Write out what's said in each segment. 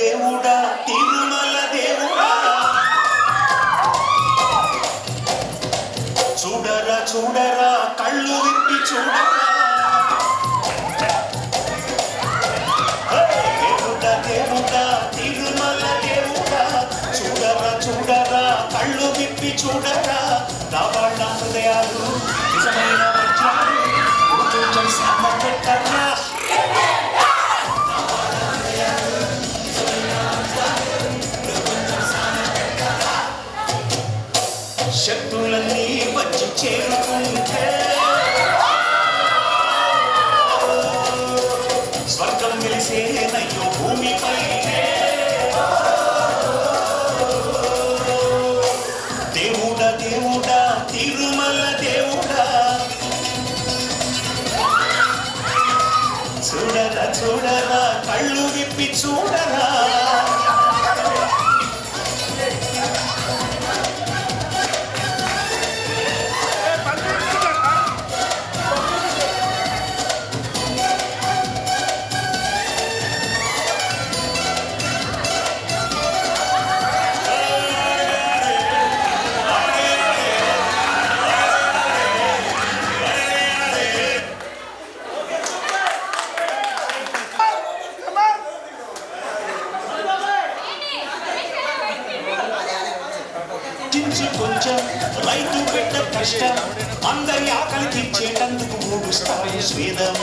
దేవుడా తిరుమల దేవుడా. చూడరా చూడరా కళ్ళు విప్పి చూడరా. దేవుడా దేవుడా తిరుమల దేవుడా. చూడరా చూడరా కళ్ళు విప్పి చూడరా. నా వాళ్ళ చూడరా చూడరా కళ్ళు విప్పి చూడరా. అందరి ఆకలి తీర్చేటందుకు ఊడుస్తాడు స్వేదం.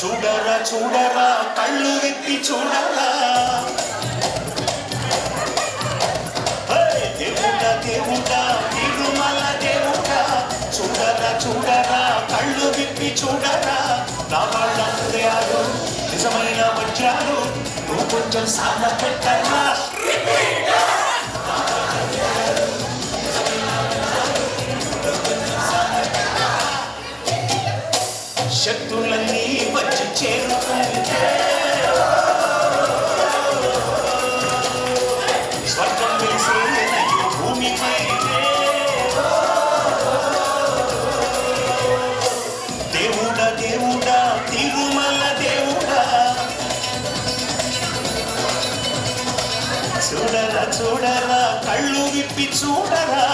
చూడరా చూడరా కళ్ళు విప్పి చూడరా. చూడరా? నా వాళ్ళ హృదయాలు నిజమైన వజ్రాలు. నువ్వు కొంచెం సాధ పెట్టరా? శక్తులన్నీ చూడరా కళ్ళు విప్పి చూడరా.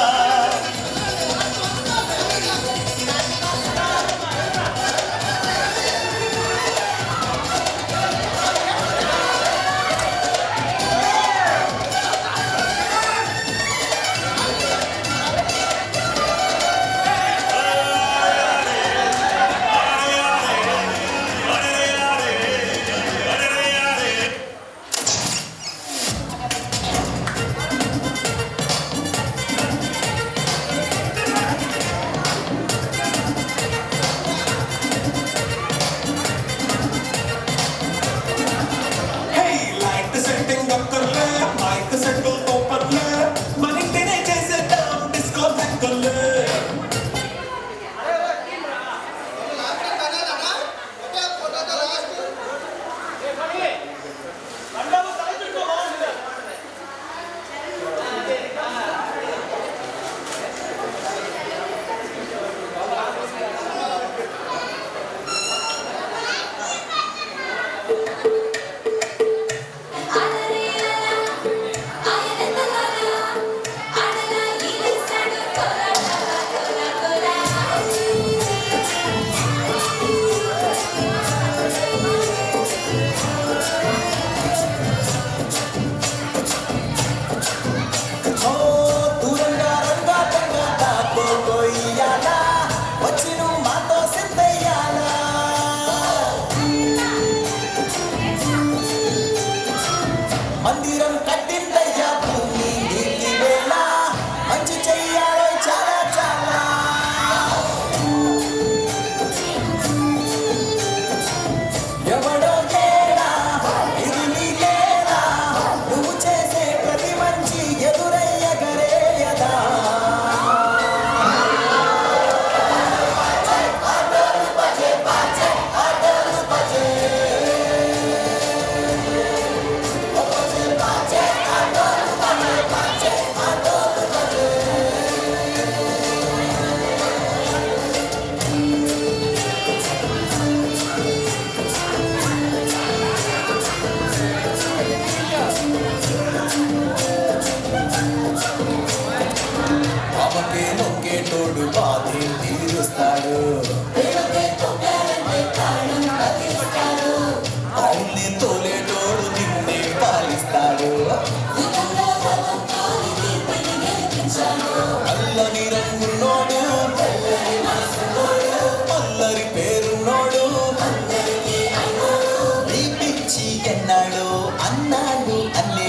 పాపకే నొక్కే తోడు బాధి తీరుస్తాడు రైల్ని తోలేటోడు నిన్నే పాలిస్తాడు అల్లని రంగున్నోడు అల్లరి పేరున్నోడు నీ పిచ్చి ఎన్నాడు అన్నాడు అల్లే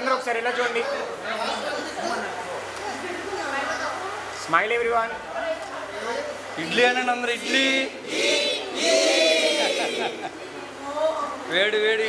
అందరూ ఒకసారి ఇలా చూడండి. స్మైల్ ఎవ్రీ వన్ ఇడ్లీ అనండి అందరు ఇడ్లీ. వేడి వేడి.